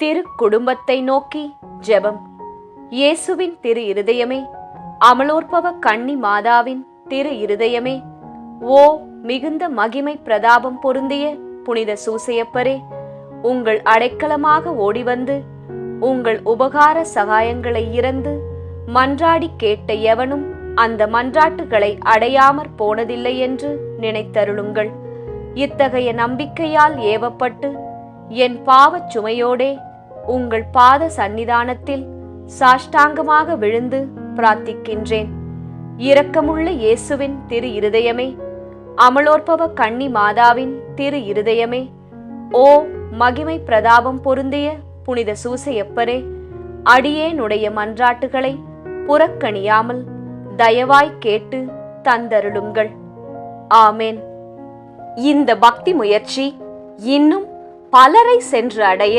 திரு குடும்பத்தை நோக்கி ஜெபம். இயேசுவின் திரு இருதயமே அமலோற்பவ கன்னி மாதாவின் திரு இருதயமே ஓ மிகுந்த மகிமை பிரதாபம் பொருந்திய புனித சூசையப்பரே உங்கள் அடைக்கலமாக ஓடிவந்து உங்கள் உபகார சகாயங்களை இறந்து மன்றாடி கேட்ட எவனும் அந்த மன்றாட்டுகளை அடையாமற் போனதில்லை என்று நினைத்தருளுங்கள். இத்தகைய நம்பிக்கையால் ஏவப்பட்டு என் பாவச் சுமையோடே உங்கள் பாத சந்நிதானத்தில் சாஷ்டாங்கமாக விழுந்து பிரார்த்திக்கின்றேன். இரக்கமுள்ள இயேசுவின் திரு இருதயமே அமலோற்பவ கன்னி மாதாவின் திரு இருதயமே ஓ மகிமை பிரதாபம் பொருந்திய புனித சூசையப்பரே அடியேனுடைய மன்றாட்டுகளை புறக்கணியாமல் தயவாய் கேட்டு தந்தருளுங்கள். ஆமேன். இந்த பக்தி முயற்சி இன்னும் பலரை சென்று அடைய